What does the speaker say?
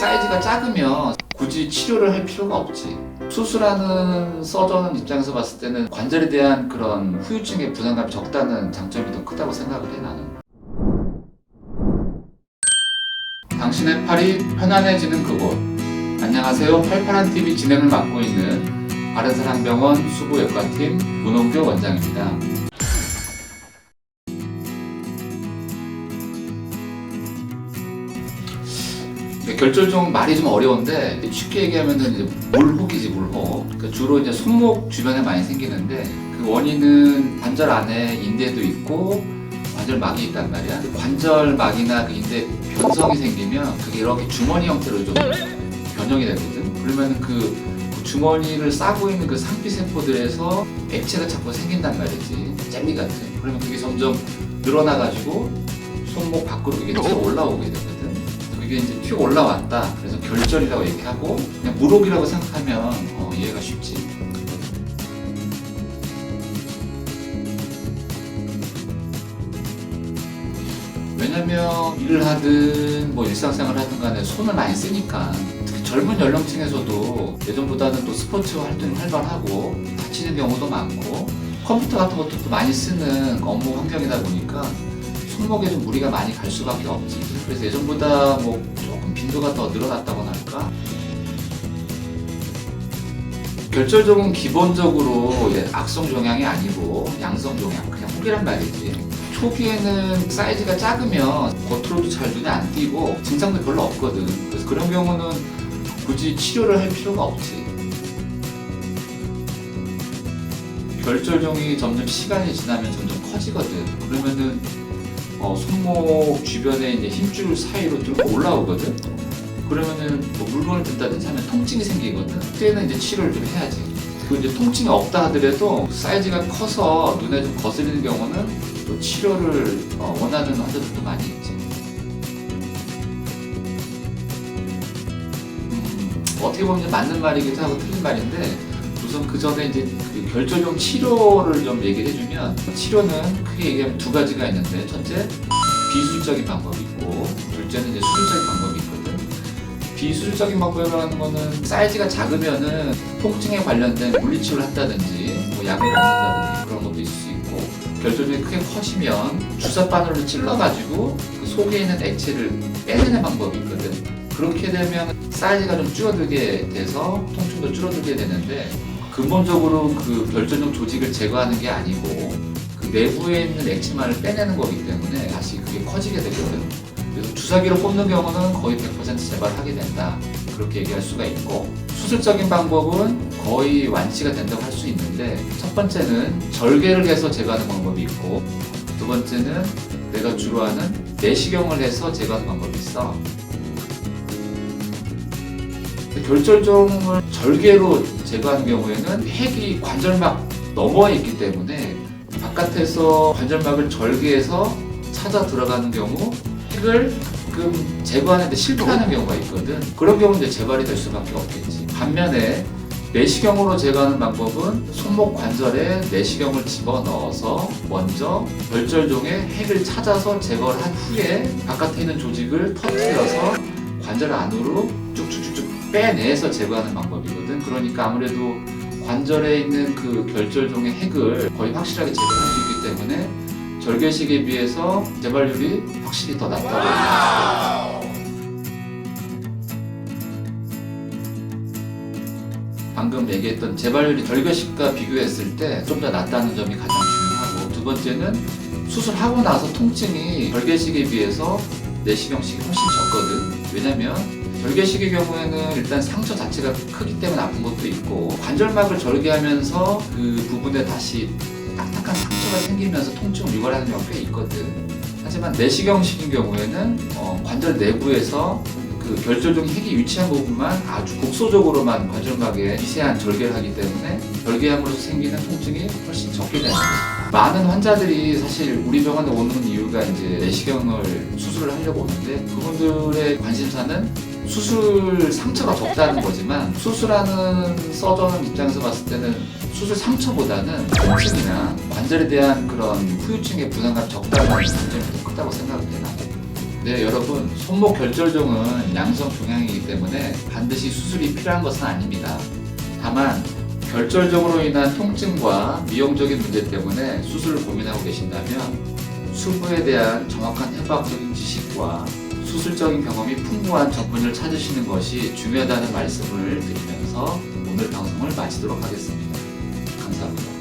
사이즈가 작으면 굳이 치료를 할 필요가 없지. 수술하는 서전 입장에서 봤을 때는 관절에 대한 그런 후유증의 부담감이 적다는 장점이 더 크다고 생각을 해 나는. 당신의 팔이 편안해지는 그곳. 안녕하세요. 팔팔한 TV 진행을 맡고 있는 바른사랑병원 수부외과팀 문홍교 원장입니다. 결절종 말이 좀 어려운데 쉽게 얘기하면은 이제 물혹이지 물혹. 그러니까 주로 이제 손목 주변에 많이 생기는데 그 원인은 관절 안에 인대도 있고 관절막이 있단 말이야. 그 관절막이나 그 인대 변성이 생기면 그게 이렇게 주머니 형태로 좀 변형이 되거든. 그러면 그, 그 주머니를 싸고 있는 그 상피 세포들에서 액체가 자꾸 생긴단 말이지. 젤리 같은. 그러면 그게 점점 늘어나가지고 손목 밖으로 이게 튀어 올라오게 되거든. 그게 이제 튀어 올라왔다. 그래서 결절이라고 얘기하고 그냥 물혹이라고 생각하면 어, 이해가 쉽지. 왜냐면 일을 하든 뭐 일상생활을 하든 간에 손을 많이 쓰니까 특히 젊은 연령층에서도 예전보다는 또 스포츠 활동이 활발하고 다치는 경우도 많고 컴퓨터 같은 것도 또 많이 쓰는 업무 환경이다 보니까 손목에 좀 무리가 많이 갈 수밖에 없지. 그래서 예전보다 뭐 조금 빈도가 더 늘어났다고나 할까? 결절종은 기본적으로 악성 종양이 아니고 양성 종양, 그냥 혹이란 말이지. 초기에는 사이즈가 작으면 겉으로도 잘 눈에 안 띄고 증상도 별로 없거든. 그래서 그런 경우는 굳이 치료를 할 필요가 없지. 결절종이 점점 시간이 지나면 점점 커지거든. 그러면은 어, 손목 주변에 이제 힘줄 사이로 뚫고 올라오거든. 그러면은 뭐 물건을 든다든지 하면 통증이 생기거든. 그때는 이제 치료를 좀 해야지. 그 이제 통증이 없다 하더라도 사이즈가 커서 눈에 좀 거슬리는 경우는 또 치료를 어, 원하는 환자들도 많이 있지. 음, 어떻게 보면 맞는 말이기도 하고 틀린 말인데 우선 그 전에 이제 그 결절용 치료를 좀 얘기를 해주면 치료는 크게 얘기하면 두 가지가 있는데 첫째 비수술적인 방법이 있고 둘째는 이제 수술적인 방법이 있거든. 비수술적인 방법이라고 하는 거는 사이즈가 작으면은 통증에 관련된 물리치료를 한다든지 뭐 약을 먹는다든지 그런 것도 있을 수 있고 결절종이 크게 커지면 주사 바늘로 찔러가지고 그 속에 있는 액체를 빼내는 방법이 있거든. 그렇게 되면 사이즈가 좀 줄어들게 돼서 통증도 줄어들게 되는데 근본적으로 그 결절종 조직을 제거하는 게 아니고 그 내부에 있는 액체만을 빼내는 거기 때문에 다시 그게 커지게 되거든. 그래서 주사기로 뽑는 경우는 거의 100% 재발하게 된다. 그렇게 얘기할 수가 있고 수술적인 방법은 거의 완치가 된다고 할 수 있는데 첫 번째는 절개를 해서 제거하는 방법이 있고 두 번째는 내가 주로 하는 내시경을 해서 제거하는 방법이 있어. 결절종을 절개로 제거하는 경우에는 핵이 관절막 너머에 있기 때문에 바깥에서 관절막을 절개해서 찾아 들어가는 경우 핵을 가끔 제거하는데 실패하는 경우가 있거든. 그런 경우는 이제 재발이 될 수밖에 없겠지. 반면에 내시경으로 제거하는 방법은 손목 관절에 내시경을 집어넣어서 먼저 결절종의 핵을 찾아서 제거를 한 후에 바깥에 있는 조직을 터뜨려서 관절 안으로 쭉쭉쭉쭉 빼내서 제거하는 방법이거든. 그러니까 아무래도 관절에 있는 그 결절종의 핵을 거의 확실하게 제거할 수 있기 때문에 절개식에 비해서 재발률이 확실히 더 낮다고 있어요. 방금 얘기했던 재발률이 절개식과 비교했을 때 좀 더 낮다는 점이 가장 중요하고 두 번째는 수술하고 나서 통증이 절개식에 비해서 내시경식이 훨씬 적거든. 왜냐면 절개식의 경우에는 일단 상처 자체가 크기 때문에 아픈 것도 있고 관절막을 절개하면서 그 부분에 다시 딱딱한 상처가 생기면서 통증을 유발하는 경우가 꽤 있거든. 하지만 내시경식인 경우에는 어, 관절 내부에서 그 결절종 핵이 위치한 부분만 아주 국소적으로만 관절막에 미세한 절개를 하기 때문에 절개함으로써 생기는 통증이 훨씬 적게 되는 거죠. 많은 환자들이 사실 우리 병원에 오는 이유가 이제 내시경을 수술을 하려고 오는데 그분들의 관심사는 수술 상처가 적다는 거지만 수술하는 서전 입장에서 봤을 때는 수술 상처보다는 통증이나 관절에 대한 그런 후유증의 부담감이 적다는 장점이 더 크다고 해요. 네, 여러분 손목 결절종은 양성 종양이기 때문에 반드시 수술이 필요한 것은 아닙니다. 다만 결절종으로 인한 통증과 미용적인 문제 때문에 수술을 고민하고 계신다면 수부에 대한 정확한 해부학적인 지식과 수술적인 경험이 풍부한 전문을 찾으시는 것이 중요하다는 말씀을 드리면서 오늘 방송을 마치도록 하겠습니다. 감사합니다.